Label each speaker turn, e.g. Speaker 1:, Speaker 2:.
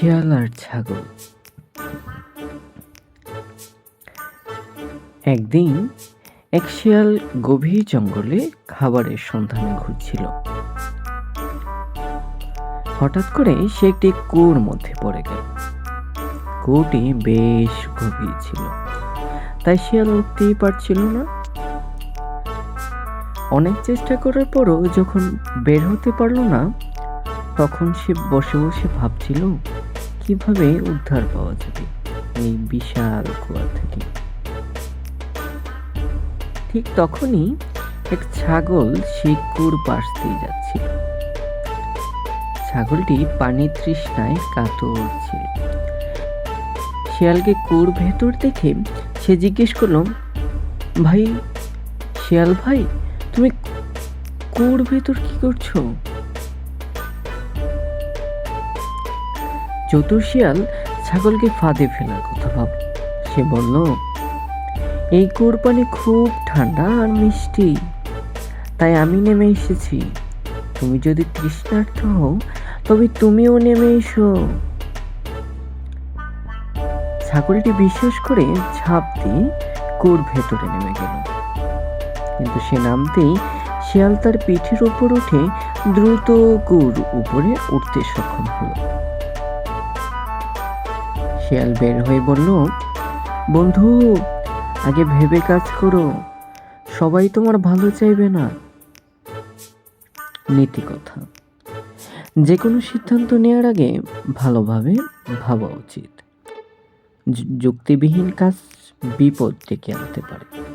Speaker 1: শিয়াল আর ছাগল। একদিন এক শিয়াল গভীর জঙ্গলে খাবারের সন্ধানে ঘুরছিল। হঠাৎ করে সে একটি কুয়োর মধ্যে পড়ে গেল। কুয়োটি বেশ গভীর ছিল, তাই শিয়াল উঠতেই পারছিল না। অনেক চেষ্টা করার পরও যখন বের হতে পারল না, তখন সে বসে বসে ভাবছিল কীভাবে উদ্ধার পাওয়া যাবে এই বিশাল কুয়া থেকে? ঠিক তখনই এক ছাগল সেই কুয়োর পাশ দিয়ে যাচ্ছিল। ছাগলটি পানির তৃষ্ণায় কাতর ছিল। শিয়ালকে কুয়োর ভেতর দেখে সে জিজ্ঞেস করল, ভাই, শিয়াল ভাই, তুমি কুয়োর ভেতর কি করছ? চতুর শিয়াল ছাগলকে ফাঁদে ফেলার কথা ভাব। সে বলল, এই কুয়োর পানি খুব ঠান্ডা আর মিষ্টি। তাই আমি নেমে এসেছি। তুমি যদি তৃষ্ণার্থ হও, তবে তুমিও নেমে এসো। ছাগলটি বিশ্বাস করে ঝাঁপ দিয়ে কুয়োর ভেতরে নেমে গেল। কিন্তু সে নামতেই শিয়াল তার পিঠের উপর উঠে দ্রুত কুয়োর উপরে উঠতে সক্ষম হলো। শিয়াল বের হয়ে বলল, বন্ধু, আগে ভেবে কাজ করো। সবাই তোমার ভালো চাইবে না। নীতি কথা। যে কোনো সিদ্ধান্ত নেওয়ার আগে ভালোভাবে ভাবা উচিত। যুক্তিবিহীন কাজ বিপদ ডেকে আনতে পারে।